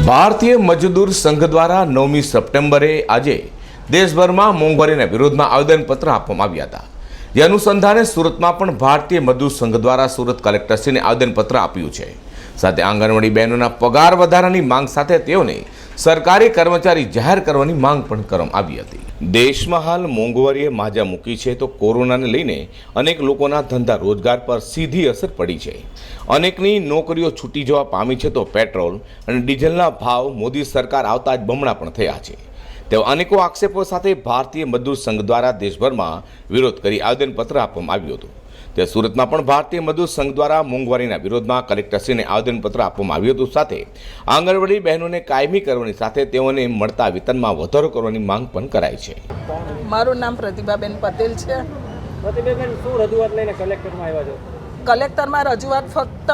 ભારતીય મજદૂર સંઘ દ્વારા નવમી સપ્ટેમ્બરે આજે દેશભરમાં મોંઘવારીના વિરોધમાં આવેદનપત્ર આપવામાં આવ્યા હતા. જે અનુસંધાને સુરતમાં પણ ભારતીય મજદૂર સંઘ દ્વારા સુરત કલેક્ટરશ્રીને આવેદનપત્ર આપ્યું છે. સાથે આંગણવાડી બહેનોના પગાર વધારાની માંગ સાથે તેઓને સરકારી કર્મચારી જાહેર કરવાની માંગ પણ કરવામાં આવી હતી. દેશમાં હાલ મોંઘવારીએ માજા મૂકી છે તો કોરોનાને લઈને અનેક લોકોના ધંધા રોજગાર પર સીધી અસર પડી છે. અનેકની નોકરીઓ છૂટી જવા પામી છે તો પેટ્રોલ અને ડીઝલના ભાવ મોદી સરકાર આવતા જ બમણા પણ થયા છે. તેઓ અનેકો આક્ષેપો સાથે ભારતીય મજદૂર સંઘ દ્વારા દેશભરમાં વિરોધ કરી આવેદનપત્ર આપવામાં આવ્યું હતું. તે સુરતમાં પણ ભારતીય મજૂર સંઘ દ્વારા મોંઘવારીના વિરોધમાં કલેક્ટરશ્રીને આવેદનપત્ર આપવામાં આવ્યું હતું સાથે આંગણવાડી બહેનોને કાયમી કરવાની સાથે તેઓને મળતા વેતનમાં વધારો કરવાની માંગ પણ કરાઈ છે. મારું નામ પ્રતિભાબેન પટેલ છે. પ્રતિભાબેન શું રજૂઆત લઈને કલેક્ટરમાં આવ્યા છો? કલેક્ટરમાં રજૂઆત ફક્ત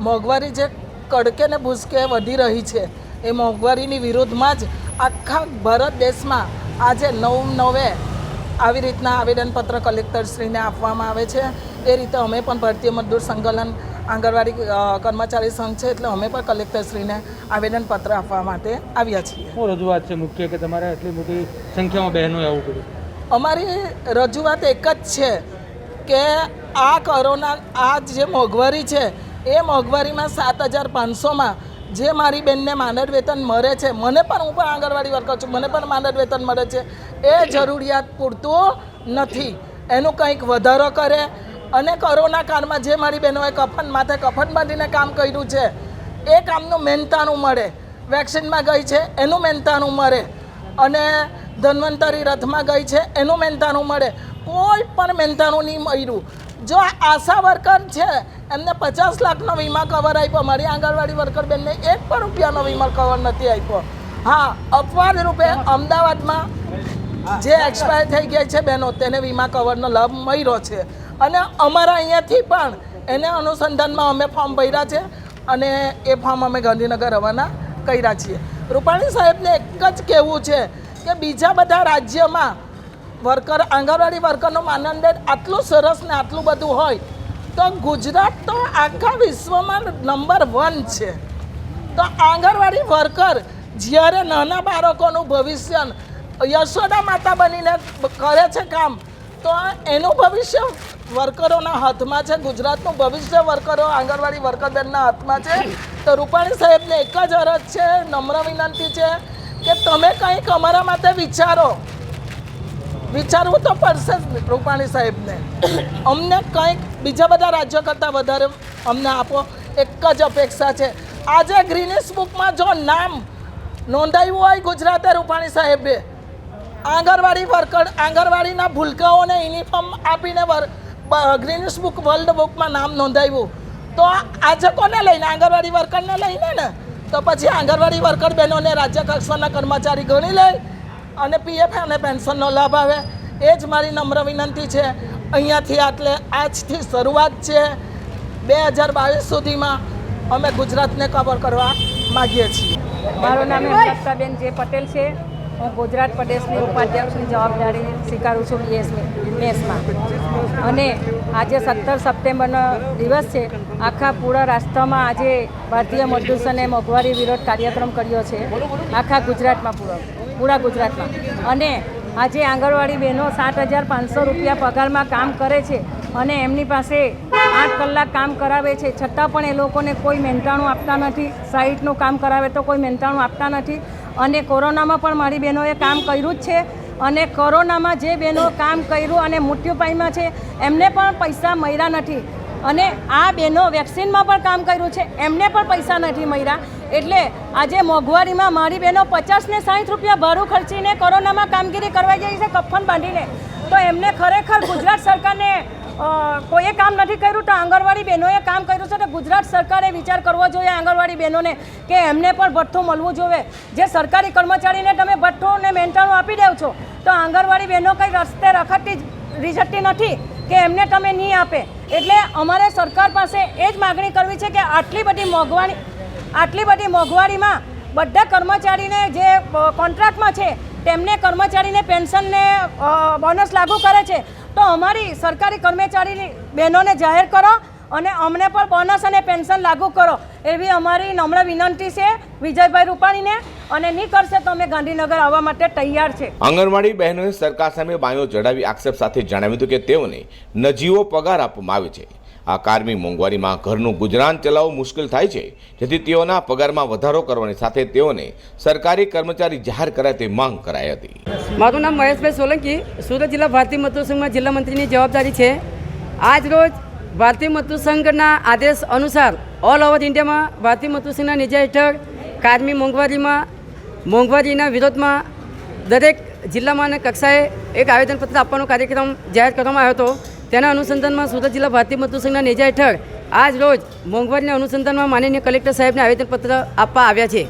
મોંઘવારી જે કડકે ને ભૂસકે વધી રહી છે એ મોંઘવારીની વિરોધમાં જ આખા ભારત દેશમાં આજે નવ નવે આવી રીતના આવેદનપત્ર કલેક્ટરશ્રીને આપવામાં આવે છે. એ રીતે અમે પણ ભારતીય મજદૂર સંકલન આંગણવાડી કર્મચારી સંઘ છે એટલે અમે પણ કલેક્ટરશ્રીને આવેદનપત્ર આપવા માટે આવ્યા છીએ. શું રજૂઆત છે મુખ્ય કે તમારે આટલી મોટી સંખ્યામાં બહેનોએ આવવું પડ્યું અમારી રજૂઆત એક જ છે કે આ કોરોના આ જે મોંઘવારી છે એ મોંઘવારીમાં સાત હજાર પાંચસોમાં જે મારી બેનને માનદ વેતન મળે છે મને પણ હું પણ આંગણવાડી વર્કર છું મને પણ માનદ વેતન મળે છે. એ જરૂરિયાત પૂરતું નથી. એનું કંઈક વધારો કરે અને કોરોના કાળમાં જે મારી બહેનોએ કફન માથે કફન બાંધીને કામ કર્યું છે, એ કામનું મહેનતાણું મળે. વેક્સિનમાં ગઈ છે, એનું મહેનતાણું મળે. અને ધન્વંતરી રથમાં ગઈ છે, એનું મહેનતાણું મળે. કોઈ પણ મહેનતાણું નહીં મળ્યું. જો આશા વર્કર છે, એમને પચાસ લાખનો વીમા કવર આપ્યો. મારી આંગણવાડી વર્કર બેનને એક પણ રૂપિયાનો વીમા કવર નથી આપ્યો. હા અપવાદ રૂપે અમદાવાદમાં જે એક્સપાયર થઈ ગઈ છે બહેનો તેને વીમા કવરનો લાભ મળ્યો છે. અને અમારા અહીંયાથી પણ એને અનુસંધાનમાં અમે ફોર્મ ભર્યા છે અને એ ફોર્મ અમે ગાંધીનગર રવાના કર્યા છીએ. રૂપાણી સાહેબને એક જ કહેવું છે કે બીજા બધા રાજ્યમાં વર્કર, આંગણવાડી વર્કરનું માનદંડ આટલું સરસ ને આટલું બધું હોય, તો ગુજરાત તો આખા વિશ્વમાં નંબર વન છે. તો આંગણવાડી વર્કર જ્યારે નાના બાળકોનું ભવિષ્ય યશોદા માતા બનીને કરે છે કામ, તો એનું ભવિષ્ય વર્કરોના હાથમાં છે, ગુજરાતનું ભવિષ્ય વર્કરો, આંગણવાડી વર્કર બેનના હાથમાં છે. તો રૂપાણી સાહેબને એક જ અરજ છે, નમ્ર વિનંતી છે કે તમે કંઈક અમારા માટે વિચારો. વિચારવું તો પડશે જ રૂપાણી સાહેબને. અમને કંઈક બીજા બધા રાજ્યો કરતાં વધારે અમને આપો, એક જ અપેક્ષા છે. આજે ગ્રીનિસ બુકમાં જો નામ નોંધાયું હોય ગુજરાતે રૂપાણી સાહેબે આંગણવાડી વર્કર આંગણવાડીના ભૂલકાઓને યુનિફોર્મ આપીને વર ગ્રીનિસ બુક વર્લ્ડ બુકમાં નામ નોંધાવ્યું. તો આજે કોને લઈને? આંગણવાડી વર્કરને લઈને ને? તો પછી આંગણવાડી વર્કર બહેનોને રાજ્ય કક્ષાના કર્મચારી ગણી લે અને પીએફ અને પેન્શનનો લાભ આવે. એ જ મારી નમ્ર વિનંતી છે. અહીંયાથી આટલે આજથી શરૂઆત છે. બે હજાર બાવીસ સુધીમાં અમે ગુજરાતને કવર કરવા માગીએ છીએ. મારું નામ હેમલતાબેન જે પટેલ છે. હું ગુજરાત પ્રદેશની ઉપાધ્યક્ષની જવાબદારી સ્વીકારું છું બીએસ મેસમાં અને આજે સત્તર સપ્ટેમ્બરનો દિવસ છે. આખા પૂરા રાષ્ટ્રમાં આજે ભારતીય મજદૂર સંઘે મોંઘવારી વિરોધ કાર્યક્રમ કર્યો છે. આખા ગુજરાતમાં પૂરો, પૂરા ગુજરાતમાં. અને આજે આંગણવાડી બહેનો સાત હજાર પાંચસો રૂપિયા પગારમાં કામ કરે છે અને એમની પાસે આઠ કલાક કામ કરાવે છે. છતાં પણ એ લોકોને કોઈ મહેનતાણું આપતા નથી. સાઈટનું કામ કરાવે તો કોઈ મહેનતાણું આપતા નથી. અને કોરોનામાં પણ મારી બહેનોએ કામ કર્યું જ છે. અને કોરોનામાં જે બહેનો કામ કર્યું અને મૃત્યુ પામ્યા છે, એમને પણ પૈસા મળ્યા નથી. અને આ બહેનો વેક્સિનમાં પણ કામ કર્યું છે, એમને પણ પૈસા નથી મળ્યા. એટલે આજે મોંઘવારીમાં મારી બહેનો પચાસ ને સાઠ રૂપિયા ભાડું ખર્ચીને કોરોનામાં કામગીરી કરવા જાય છે, કફન બાંધીને. તો એમને ખરેખર ગુજરાત સરકારને કોઈએ કામ નથી કર્યું તો આંગણવાડી બહેનોએ કામ કર્યું છે તો ગુજરાત સરકારે વિચાર કરવો જોઈએ આંગણવાડી બહેનોને કે એમને પણ ભથ્થું મળવું જોઈએ. જે સરકારી કર્મચારીને તમે ભથ્થું ને મેન્ટાણું આપી દેવ છો, તો આંગણવાડી બહેનો કંઈ રસ્તે રખડતી રીઝટતી નથી કે એમને તમે નહીં આપે. એટલે અમારે સરકાર પાસે એ જ માગણી કરવી છે કે આટલી બધી મોંઘવારી, આટલી બધી મોંઘવારીમાં બધા કર્મચારીને જે કોન્ટ્રાક્ટમાં છે, તેમને કર્મચારીને પેન્શનને બોનસ લાગુ કરે છે. તો અમારી સરકારી કર્મચારીની બહેનોને જાહેર કરો અને અમને પણ બોનસ અને પેન્શન લાગુ કરો એવી અમારી નમ્ર વિનંતી છે વિજયભાઈ રૂપાણીને અને નહીં કરશે તો અમે ગાંધીનગર આવવા માટે તૈયાર છે. આંગણવાડી બહેનોએ સરકાર સામે બાયો ચડાવી આક્ષેપ સાથે જણાવ્યું હતું કે તેઓને નજીવો પગાર આપવામાં આવે છે. આ કારમી મોંઘવારીમાં ઘરનું ગુજરાન ચલાવવું મુશ્કેલ થાય છે. જેથી તેઓના પગારમાં વધારો કરવાની સાથે તેઓને સરકારી કર્મચારી જાહેર કરાય તે માંગ કરાઈ હતી. મારું નામ મહેશભાઈ સોલંકી, સુરત જિલ્લા ભારતીય મજદૂર સંઘમાં જિલ્લા મંત્રીની જવાબદારી છે. આજ રોજ ભારતીય મજદૂર સંઘના આદેશ અનુસાર ઓલ ઓવર ઇન્ડિયામાં ભારતીય મજદૂર સંઘના નેજા હેઠળ કારમી મોંઘવારીમાં, મોંઘવારીના વિરોધમાં દરેક જિલ્લામાં અને કક્ષાએ એક આવેદનપત્ર આપવાનો કાર્યક્રમ જાહેર કરવામાં આવ્યો હતો. તેના અનુસંધાનમાં સુરત જિલ્લા ભારતીય મજદૂર સંઘના નેજા હેઠળ આજ રોજ મોંઘવારીના અનુસંધાનમાં માનનીય કલેક્ટર સાહેબને આવેદનપત્ર આપવા આવ્યા છે.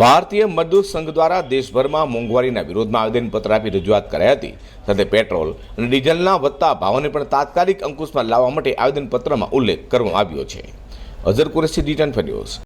ભારતીય મજદૂર સંઘ દ્વારા દેશભરમાં મોંઘવારીના વિરોધમાં આવેદનપત્ર આપી રજૂઆત કરાઈ હતી. સાથે પેટ્રોલ અને ડીઝલના વધતા ભાવોને પણ તાત્કાલિક અંકુશમાં લાવવા માટે આવેદનપત્રમાં ઉલ્લેખ કરવામાં આવ્યો છે. Azhar Qureshi D ten news.